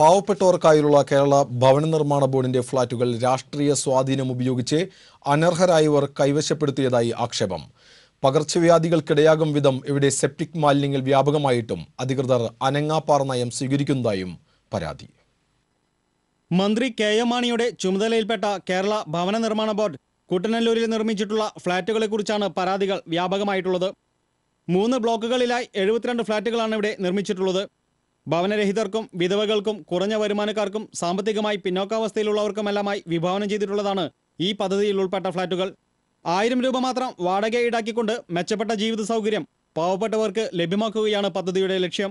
പാവപ്പെട്ടവർക്കായുള്ള കേരള ഭവന നിർമ്മാണ ബോർഡിന്റെ ഫ്ളാറ്റുകൾ രാഷ്ട്രീയ സ്വാധീനം ഉപയോഗിച്ച് അനർഹരായവർ കൈവശപ്പെടുത്തിയതായി ആക്ഷേപം. പകർച്ചവ്യാധികൾക്കിടയാകും വിധം ഇവിടെ സെപ്റ്റിക് മാലിന്യങ്ങൾ വ്യാപകമായിട്ടും അധികൃതർ അനങ്ങാപ്പാറ നയം സ്വീകരിക്കുന്നതായും പരാതി. മന്ത്രി കെ എം മാണിയുടെ ചുമതലയിൽപ്പെട്ട കേരള ഭവന നിർമ്മാണ ബോർഡ് കുട്ടനല്ലൂരിൽ നിർമ്മിച്ചിട്ടുള്ള ഫ്ളാറ്റുകളെക്കുറിച്ചാണ് പരാതികൾ വ്യാപകമായിട്ടുള്ളത്. മൂന്ന് ബ്ലോക്കുകളിലായി എഴുപത്തിരണ്ട് ഫ്ളാറ്റുകളാണ് ഇവിടെ നിർമ്മിച്ചിട്ടുള്ളത്. ഭവനരഹിതർക്കും വിധവകൾക്കും കുറഞ്ഞ വരുമാനക്കാർക്കും സാമ്പത്തികമായി പിന്നോക്കാവസ്ഥയിലുള്ളവർക്കുമെല്ലാമായി വിഭാവനം ചെയ്തിട്ടുള്ളതാണ് ഈ പദ്ധതിയിൽ ഉൾപ്പെട്ട ഫ്ളാറ്റുകൾ. ആയിരം രൂപ മാത്രം വാടക ഈടാക്കിക്കൊണ്ട് മെച്ചപ്പെട്ട ജീവിത സൗകര്യം പാവപ്പെട്ടവർക്ക് ലഭ്യമാക്കുകയാണ് പദ്ധതിയുടെ ലക്ഷ്യം.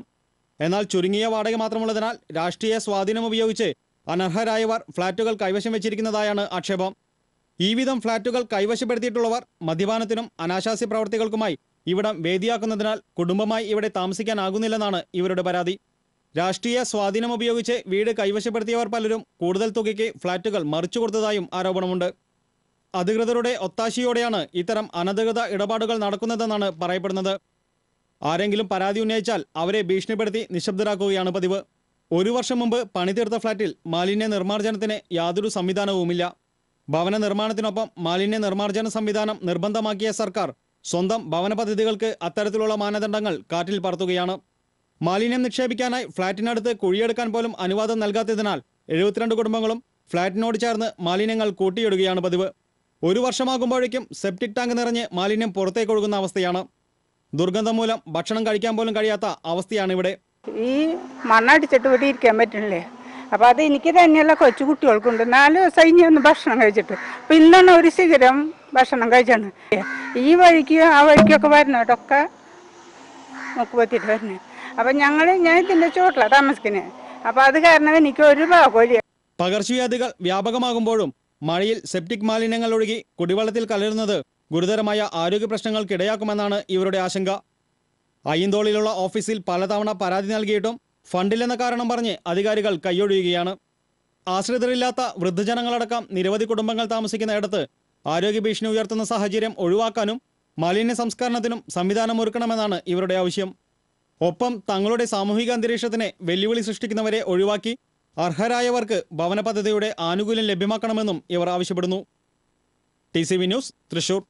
എന്നാൽ ചുരുങ്ങിയ വാടക മാത്രമുള്ളതിനാൽ രാഷ്ട്രീയ സ്വാധീനം ഉപയോഗിച്ച് അനർഹരായവർ ഫ്ളാറ്റുകൾ കൈവശം വെച്ചിരിക്കുന്നതായാണ് ആക്ഷേപം. ഈ വിധം ഫ്ളാറ്റുകൾ കൈവശപ്പെടുത്തിയിട്ടുള്ളവർ മദ്യപാനത്തിനും അനാശാസ്യ പ്രവർത്തികൾക്കുമായി ഇവിടം വേദിയാക്കുന്നതിനാൽ കുടുംബമായി ഇവിടെ താമസിക്കാനാകുന്നില്ലെന്നാണ് ഇവരുടെ പരാതി. രാഷ്ട്രീയ സ്വാധീനം ഉപയോഗിച്ച് വീട് കൈവശപ്പെടുത്തിയവർ പലരും കൂടുതൽ തുകയ്ക്ക് ഫ്ളാറ്റുകൾ മറിച്ചു കൊടുത്തതായും ആരോപണമുണ്ട്. അധികൃതരുടെ ഒത്താശയോടെയാണ് ഇത്തരം അനധികൃത ഇടപാടുകൾ നടക്കുന്നതെന്നാണ് പറയപ്പെടുന്നത്. ആരെങ്കിലും പരാതി ഉന്നയിച്ചാൽ അവരെ ഭീഷണിപ്പെടുത്തി നിശബ്ദരാക്കുകയാണ് പതിവ്. ഒരു വർഷം മുമ്പ് പണിതീർത്ത ഫ്ളാറ്റിൽ മാലിന്യ നിർമ്മാർജനത്തിന് യാതൊരു സംവിധാനവുമില്ല. ഭവന നിർമ്മാണത്തിനൊപ്പം മാലിന്യ നിർമ്മാർജന സംവിധാനം നിർബന്ധമാക്കിയ സർക്കാർ സ്വന്തം ഭവന പദ്ധതികൾക്ക് അത്തരത്തിലുള്ള മാനദണ്ഡങ്ങൾ കാറ്റിൽ പറത്തുകയാണ്. മാലിന്യം നിക്ഷേപിക്കാനായി ഫ്ളാറ്റിനടുത്ത് കുഴിയെടുക്കാൻ പോലും അനുവാദം നൽകാത്തതിനാൽ എഴുപത്തിരണ്ട് കുടുംബങ്ങളും ഫ്ളാറ്റിനോട് ചേർന്ന് മാലിന്യങ്ങൾ കൂട്ടിയിടുകയാണ് പതിവ്. ഒരു വർഷമാകുമ്പോഴേക്കും സെപ്റ്റിക് ടാങ്ക് നിറഞ്ഞ് മാലിന്യം പുറത്തേക്ക് ഒഴുകുന്ന അവസ്ഥയാണ്. ദുർഗന്ധം മൂലം ഭക്ഷണം കഴിക്കാൻ പോലും കഴിയാത്ത അവസ്ഥയാണ് ഇവിടെ ഈ മണ്ണടിച്ചിട്ട് ഇവിടെ ഇരിക്കാൻ പറ്റണില്ലേ അപ്പൊ അത് എനിക്ക് തന്നെയല്ല കൊച്ചു കുട്ടികൾക്കുണ്ട്. നാല് ദിവസം ഇനി ഒന്ന് ഭക്ഷണം കഴിച്ചിട്ട്. അപ്പൊ ഇന്നാണ് ഒരു ശിഖരം ഭക്ഷണം കഴിച്ചാണ് ഈ വഴിക്ക് ആ വഴിക്കൊക്കെ വരുന്നവരൊക്കെ നമുക്ക് പറ്റിയിട്ട് വരുന്നത് അപ്പൊ ഞങ്ങൾ ഞാൻ ഇതിന്റെ ചോട്ടിലാണ് താമസിക്കുന്നത് അപ്പൊ അത് കാരണം എനിക്ക് ഒരു ഭാഗമില്ല പകർച്ചവ്യാധികൾ വ്യാപകമാകുമ്പോഴും മഴയിൽ സെപ്റ്റിക് മാലിന്യങ്ങൾ ഒഴുകി കുടിവെള്ളത്തിൽ കലരുന്നത് ഗുരുതരമായ ആരോഗ്യ പ്രശ്നങ്ങൾക്ക് ഇടയാക്കുമെന്നാണ് ഇവരുടെ ആശങ്ക. അയ്യന്തോളിലുള്ള ഓഫീസിൽ പലതവണ പരാതി നൽകിയിട്ടും ഫണ്ടില്ലെന്ന കാരണം പറഞ്ഞ് അധികാരികൾ കൈയൊഴിയുകയാണ്. ആശ്രിതരില്ലാത്ത വൃദ്ധജനങ്ങളടക്കം നിരവധി കുടുംബങ്ങൾ താമസിക്കുന്ന ഇടത്ത് ആരോഗ്യ ഭീഷണി ഉയർത്തുന്ന സാഹചര്യം ഒഴിവാക്കാനും മാലിന്യ സംസ്കരണത്തിനും സംവിധാനം ഒരുക്കണമെന്നാണ് ഇവരുടെ ആവശ്യം. ഒപ്പം തങ്ങളുടെ സാമൂഹിക അന്തരീക്ഷത്തിന് വെല്ലുവിളി സൃഷ്ടിക്കുന്നവരെ ഒഴിവാക്കി അർഹരായവർക്ക് ഭവന പദ്ധതിയുടെ ആനുകൂല്യം ലഭ്യമാക്കണമെന്നും ഇവർ ആവശ്യപ്പെടുന്നു. T News Thrissur.